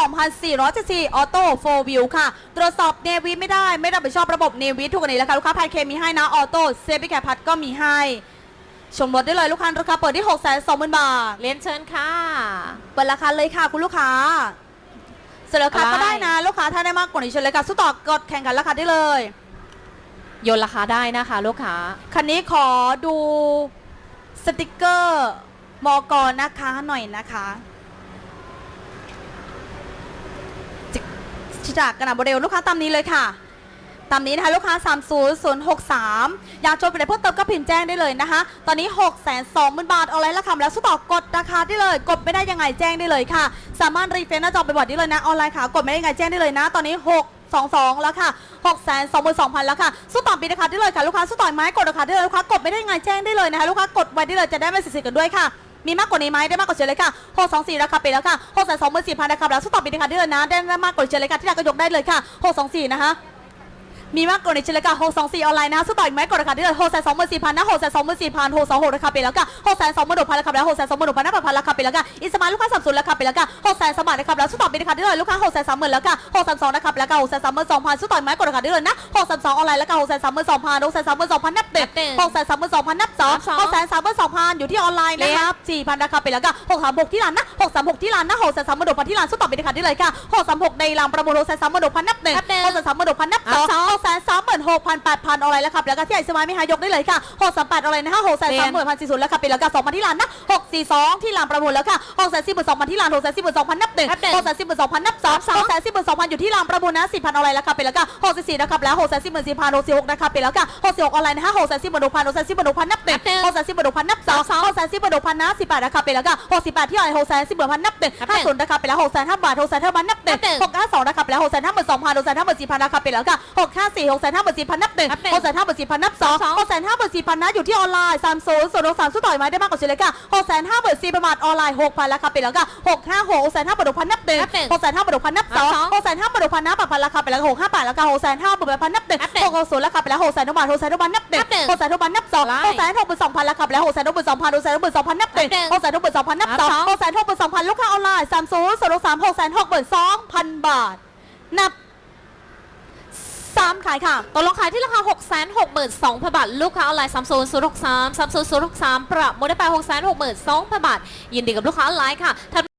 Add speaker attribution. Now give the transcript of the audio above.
Speaker 1: 2,474ออโต้โฟวิวค่ะ ตรวจสอบเนวิไม่ได้ไม่รับผิดชอบระบบเนวิทุกกรณีแล้วค่ะ ลูกค้าแพนเคมีให้นะ ออโต้เซฟิแคพัดก็มีให้ ชมรถได้เลยลูกค้าราคาเปิดที่ 6 2 0 0 0 0 บาท
Speaker 2: เรียนเชิญค่ะ
Speaker 1: เปิดราคาเลยค่ะคุณลูกค้า เสร็จแล้วค่ะ
Speaker 2: อะไร
Speaker 1: ก็ได้นะ ลูกค้าถ้าได้มากกว่านี้เชิญเลยค่ะสู้ต่อกดแข่งกันราคาได้เลย
Speaker 2: โยนราคาได้นะคะ ลูกค้า
Speaker 1: คันนี้ขอดูสติกเกอร์มอกรนะคะหน่อยนะคะ จิจากกระดาษโมเดลลูกค้าตามนี้เลยค่ะ ตามนี้นะคะลูกค้า 30063 อยากโจมไปไหนเพิ่มเติมก็พิมพ์แจ้งได้เลยนะคะ ตอนนี้ 6 2 0 0 0 0 บาทออนไลน์ราคาแล้วสู้ต่อกดราคาได้เลย กดไม่ได้ยังไงแจ้งได้เลยค่ะ สามารถรีเฟรชหน้าจอไปบอร์ดได้เลยนะออนไลน์ค่ะ กดไม่ได้ยังไงแจ้งได้เลยนะ ตอนนี้ 6 22แล้วค่ะ6 2 2 2 0 0 0 แล้วค่ะ สู้ต่อปีราคาได้เลยค่ะ ลูกค้าสู้ต่อยไม้กดราคาได้เลยลูกค้ากดไม่ได้ยังไงแจ้งได้เลยนะคะลูกค้ากดไว้ได้เลยจะได้ไม่เสียสิทธิ์กันด้วยค่ะ มีมากกว่านี้ไหมได้มากกว่าเฉยเลยค่ะหกสองสี่ราคาไปแล้วค่ะหกแสนสองหมื่นสี่พันราคาแล้วสู้ต่อปีราคะเด้เลยนะได้มากกว่าเฉยเลยค่ะที่เรากก็ยกได้เลยค่ะหกสองสี่นะคะ มีมากกว่านี้เช่นเลยค่ะ624ออนไลน์นะสู้ต่ออีกไหมกดราคาได้เลย6 2 4 0 0 0นะ6 2 4 0 0 6 2 6ราคาไปแล้วค่ะ6 2 2 0 0 0ราคาไปแล้ว6 2 2 0 0 0นะ8,000ราคาไปแล้วค่ะอิสมาลูกค้าสับสนราคาไปแล้วค่ะ6 2 0 0 0ราคาแล้วสู้ต่อไปราคาได้เลยลูกค้า6 3 0 0 0แล้วค่ะ6 3 2ราคาไปแล้วค่ะ6 3 2 0 0สู้ต่ออีกไหมกดราคาได้เลยนะ6 3 2ออนไลน์แล้วค่ะ6 3 2 0 0 6 3 2 0 0นับเด็ด6 3 2 0 0นับ2 6 3 2 0 0อยู่ที่ออนไลน์นะครับ4,000ราคาไปแล้วค่ะ6 3 6ที่ร้านนะ6 3 6ที่ร้านนะ6 3 3 0 0ที่ร้านสู้ต่อไปราคาได้เลยค่ะ6 3 6ในรางประมูล6 3 3 0 0นับ1 6 3 3 0นับ2 6 3 6 6 0 0 8,000ออนไลน์แล้วครับแล้วก็ที่ไอซ์มาไม่หายกได้เลยค่ะ638ออนไลน์นะคะ6 3 3 0 0 0 4 0แล้วค่ะไปแล้วค่ะ2,000ที่ร้านนะ642ที่ร้านประมูลแล้วค่ะ6 4 2 0 0ที่ร้าน6 4 2 0 0นับ1 6 4 2 0 0นับ2 6 4 2 0 0อยู่ที่ร้านประมูลนะ4,000ออนไลน์แล้วค่ะไปแล้วค่ะ64นะครับแล้ว6 4 4 4 0 66นะคะไปแล้วค่ะ66ออนไลน์นะคะ6 4 4 6 0 6 6 4 6นับ1 6 4 4 6นับ2 6 4 4 6นะ18นะคะไปแล้วค่ะ68ที่ออนไลน์6 4 4 6นับ1 50นะคะไปแล้ว6 5บาท6 5บาทนับ1 652นะคะไปแล้ว6 5 2 0 0 6 5 4,000นะคะไปแล้วค่ะ654 6 5 4,000นับ1 6 5 4,000นับ2 6 5 4,000นะอยู่ที่ออนไลน์30 0 0 3สู้ต่อยไหมได้มากกว่าเฉลี่ยค่ะ6 5 4 0 0 0บาทออนไลน์6,000ราคาไปแล้วค่ะ6 5 6 6 5 6 6,000นับ1 6 5 6 6,000นับ2 6 5 6 6,000นับ8,000ราคาไปแล้ว6 5 8แล้วก็6 5 8,000นับ1 6 6 0ราคาไปแล้ว6 0 0บาท6 0 0บาทนับ1 6 0 0บาทนับ2 6 0 6 2,000ราคาไปแล้ว6 0 6 2,000 6 0 6 2,000นับ1 6 0 6 2,000นับ2 6 0 6 2,000ลูกค้าออนไลน์30 0 3 6 6 2,000บาท นับ 3ขายค่ะ
Speaker 2: ตกลงขายที่ราคา 6 6 2 0 0 0 บาท ลูกค้าออนไลน์3 0 0 6 3 3 0 0 6 3ปรับโมได้ไป 6 6 2 0 0 0 บาท ยินดีกับลูกค้าออนไลน์ค่ะ